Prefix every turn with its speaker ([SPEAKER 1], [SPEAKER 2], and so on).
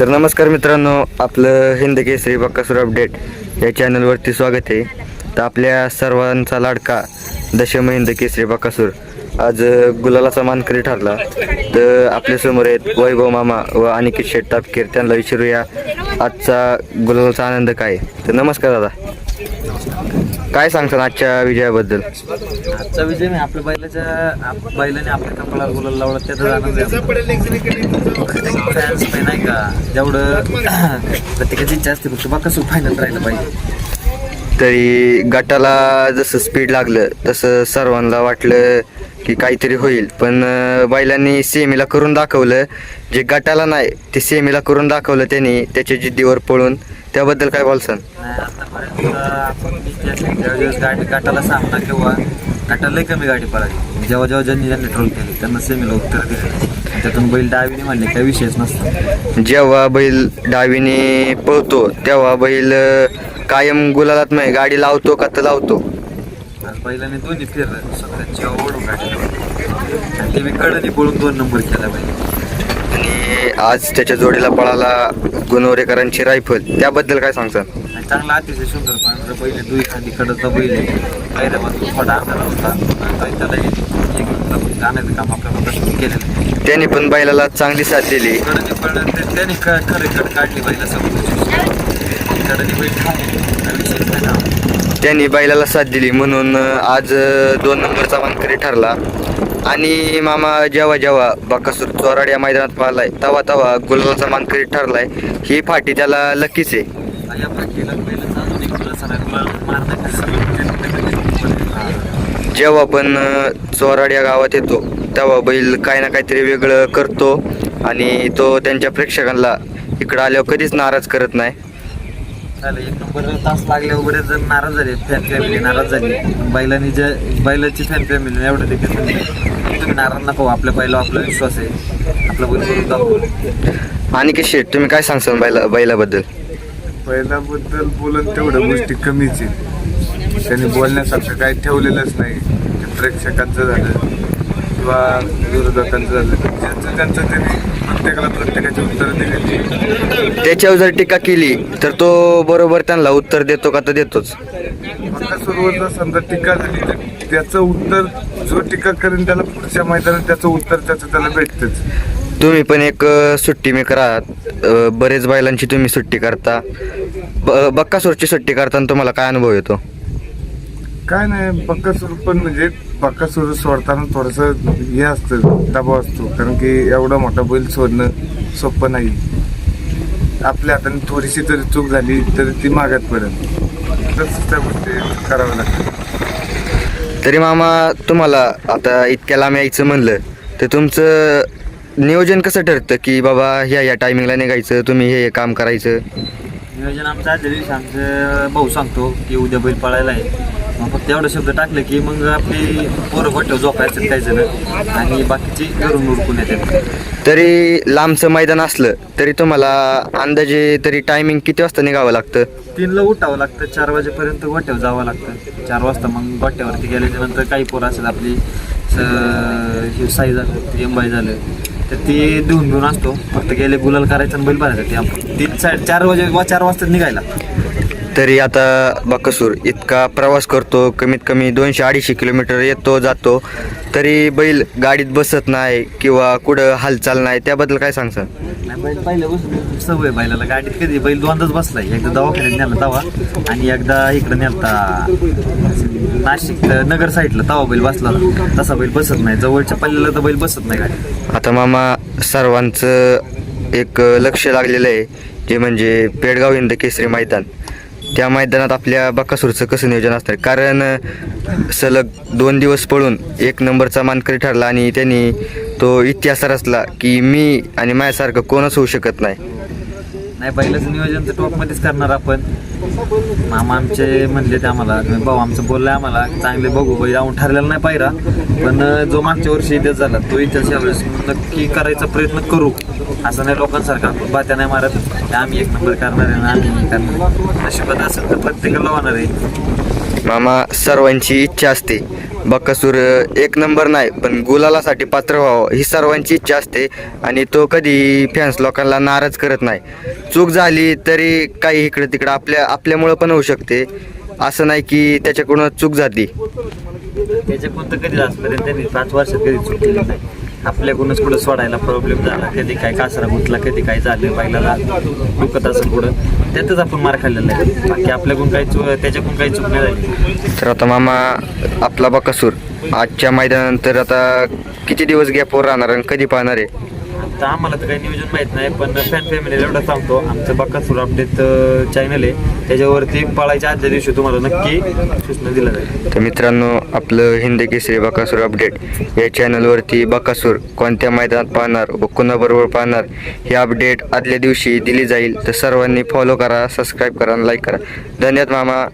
[SPEAKER 1] तर नमस्कार मित्रांनो आपलं हिंद केसरी बक्कासूर अपडेट या चॅनलवरती स्वागत आहे. तर आपल्या सर्वांचा लाडका दशम हिंद केसरी बक्कासूर आज गुलालाचा मानकरी ठरला. तर आपल्यासमोर आहेत वैभव मामा व अनिकेत शेठ तापकीर. त्यांना विचारूया आजचा गुलालाचा आनंद काय तर नमस्कार दादा. काय सांगतात आजच्या विजयाबद्दल?
[SPEAKER 2] आजचा विजय नाही आपल्या बैलाच्या आप- बैलाने आपल्या कपाळाला गुलाल लावला त्याचा आनंद आहे नाही नाही का? जेवढं प्रत्येकाची इच्छा असते फक्त बाका फायनल राहिलं पाहिजे.
[SPEAKER 1] तरी गटाला जसं स्पीड लागलं तसं सर्वांना वाटलं की काहीतरी होईल. पण अं, बैलांनी सेमीला करून दाखवलं. जे गटाला नाही ते सेमीला करून दाखवलं त्यांनी त्याच्या जिद्दीवर पळून. त्याबद्दल काय बोलसान
[SPEAKER 2] नाही आतापर्यंत आपण ज्यावेळेस गाडी गाठाला सामना किंवा लई कमी गाडी पळाली. जेव्हा जेव्हा ज्यांनी ज्यांनी ट्रोल केले त्यांना सेमीला उत्तर दिले. त्यातून बैल डावीने म्हणले काही विषयच नसतो.
[SPEAKER 1] जेव्हा बैल डावीने पळतो तेव्हा बैल कायम गुलालात नाही गाडी लावतो का तर लावतो.
[SPEAKER 2] बैलाने दोन्ही फिरलं स्वतः जेव्हा ओढून गाडी ते मी कडनी पळून दोन नंबर केला पाहिजे
[SPEAKER 1] आणि आज त्याच्या जोडीला पळाला गुणवरेकरांची रायफल. त्याबद्दल काय
[SPEAKER 2] आणि चांगला अतिशय सुंदर पांढरं पहिले दुई खांदी कडचा बैल आहे. होता आणि त्याला एक नंबर आणायचं काम आपल्या केलेलं आहे.
[SPEAKER 1] त्यांनी पण बैलाला चांगली साथ दिली.
[SPEAKER 2] कडनी पडलं ते त्याने क खरे कड काढली बैला समोर कडनी
[SPEAKER 1] त्यांनी बैलाला साथ दिली म्हणून अं, आज अं, दोन नंबरचा मानकरी ठरला. आणि मामा जेव्हा जेव्हा बाकासूर चोराड या मैदानात पाहिलाय तवा तवा गुलालाचा मानकरी ठरलाय ही फाटी त्याला लकीच आहे. जेव्हा पण चोराड या गावात येतो तेव्हा बैल काही ना काहीतरी वेगळं करतो आणि तो त्यांच्या प्रेक्षकांना इकडं आल्यावर कधीच नाराज करत नाही.
[SPEAKER 2] झालं. एक नंबर तास लागल्यावर बरेच जण नाराज झाले. फॅन फॅमिली नाराज झाली. बैलांनी जे बैलाची फॅन फॅमिली एवढं देखील तुम्ही नाराज नको आपल्या बैला आपला विश्वास आहे. आपला बैल करून दाखवू
[SPEAKER 1] आणि की शेट तुम्ही काय सांगसान बैला बैलाबद्दल?
[SPEAKER 3] पहिल्याबद्दल बोलून तेवढ्या गोष्टी कमीच आहे त्यांनी बोलण्यासारखं काही ठेवलेलंच नाही. ते प्रेक्षकांचं झालं. किंवा विरोधकांचं झालं. ज्यांचं त्यांचं त्यांनी प्रत्येकाला प्रत्येकाची उत्तरं दिलेली
[SPEAKER 1] त्याच्यावर जर टीका केली तर तो बरोबर त्यांना उत्तर देतो का तर देतोच.
[SPEAKER 3] फक्त सुरुवातीला समजा टीका झाली तर त्याचं उत्तर जो टीका करेन त्याला पुढच्या मैदानात त्याचं उत्तर त्याचं त्याला भेटतंच.
[SPEAKER 1] तुम्ही पण एक अ, सुट्टी मेकर आहात. अ, बरेच बैलांची तुम्ही सुट्टी करता. ब- बक्कासूरची सुट्टी करताना तुम्हाला काय अनुभव येतो?
[SPEAKER 3] काय नाही बक्कासूर पण म्हणजे बक्कासूर सोडताना थोडंसं हे असतं दबाव असतो. कारण की एवढा मोठा बैल सोडणं सोपं नाही. आपल्या हाताने थोडीशी जरी चूक झाली तरी ती मागात पडेल तसंच त्या गोष्टी कराव्या लागतात.
[SPEAKER 1] तरी मामा तुम्हाला आता इतक्या लांब यायचं म्हणलं तर तुमचं नियोजन कसं ठरतं की बाबा ह्या या टायमिंगला निघायचं तुम्ही हे हे काम करायचं?
[SPEAKER 2] नियोजन आमचं आदल्या दिवशी आमचं भाऊ सांगतो की उद्या बैल पळायला आहे. मग फक्त एवढं शब्द टाकले की मग आपली पोरं गोठ्यावर झोपायचं काही जण. आणि बाकीची घरून उरकून येतात.
[SPEAKER 1] तरी लांबचं मैदान असलं तरी तुम्हाला अंदाजे तरी टायमिंग किती वाजता निघावं लागतं?
[SPEAKER 2] तीनला उठावं लागतं चार वाजेपर्यंत गोट्यावर जावं लागतं. चार वाजता मग गोट्यावरती गेल्याच्यानंतर काही पोरं असेल आपली स- हे साई झालं एंबाई झालं तर ते देऊन घेऊन असतो. फक्त गेले गुलाल करायचं आणि बैल भरायचं ते आपण. तीन साडे चार वाजे वा चार वाजता निघायला.
[SPEAKER 1] तरी आता बकसूर इतका प्रवास करतो कमीत कमी दोनशे अडीचशे किलोमीटर येतो जातो. तरी बैल गाडीत बसत नाही किंवा कुठं हालचाल नाही त्याबद्दल काय सांगसान
[SPEAKER 2] बैल पहिल्यापासून सवय बैलाला. गाडीत कधी बैल दोनदाच बसलाय. एकदा दवाखान्यात नेला तवा आणि एकदा इकडं नेलता नाशिक नगर साईडला तवा बैल बसला. तसा बैल बसत नाही. जवळच्या पल्ल्याला तर बैल बसत नाही गाडी
[SPEAKER 1] आता मामा सर्वांचं एक लक्ष लागलेलं आहे ते म्हणजे पेडगाव हिंद केसरी मैदान. त्या मैदानात आपल्या बकासूरचं कसं नियोजन असतं कारण सलग दोन दिवस पळून एक नंबरचा मानकरी ठरला आणि त्यांनी तो इतिहास रचला की मी आणि माझ्यासारखं कोणच होऊ शकत नाही.
[SPEAKER 2] नाही बैलाचं नियोजन तर टॉपमध्येच करणार आपण. मामा आमचे म्हणले ते आम्हाला भाऊ आमचं बोललं आम्हाला चांगले बघू बैल जाऊन ठरलेला नाही पाहिरा पण जो मागच्या वर्षी इतिहास झाला तो इतिहास यावेळेस नक्की करायचा प्रयत्न करू. असं नाही लोकांसारखा आपण बात्या नाही मारत. की आम्ही एक नंबर करणार आहे ना आम्ही करणार. आहे. पद असेल तर प्रत्येकाला होणार आहे.
[SPEAKER 1] मामा सर्वांची इच्छा असते. बक्कासूर एक नंबर नाही पण गुलालासाठी पात्र व्हावं ही सर्वांची इच्छा असते आणि तो कधी फॅन्स लोकांना नाराज करत नाही. चूक झाली तरी काही इकडं तिकडं आपल्या आपल्यामुळं पण होऊ शकते. असं नाही की त्याच्याकडून चूक झाली.
[SPEAKER 2] त्याच्याकडून तर कधी आजपर्यंत त्यांनी पाच वर्षात कधी चुकलेलं नाही. आपल्याकडूनच कुठं सोडायला प्रॉब्लेम झाला. कधी काय कासरा गुंतला कधी काय झालं बायला दुखत असेल पुढं. त्यातच आपण मार खाल्लेला आहे. बाकी आपल्याकडून काही चूक त्याच्याकडून काही चूक नाही झाली.
[SPEAKER 1] तर आता मामा आपला बकासूर. आजच्या मैदानानंतर आता किती दिवस गॅपवर राहणार आणि कधी पाहणार आहे?
[SPEAKER 2] आता आम्हाला तर काही नियोजन माहीत नाही पण फॅन फॅमिलीला एवढं सांगतो. आमचं बक्कासूर अपडेट चॅनल आहे. त्याच्यावरती पळायच्या आदल्या दिवशी तुम्हाला नक्की सूचना दिल्या जाईल.
[SPEAKER 1] तर मित्रांनो आपलं हिंद केसरी बकासूर अपडेट या चॅनलवरती बकासूर कोणत्या मैदानात पाहणार व कुणाबरोबर पाहणार हे अपडेट आदल्या दिवशी दिली जाईल. तर सर्वांनी फॉलो करा सबस्क्राईब करा लाईक करा. धन्यवाद मामा.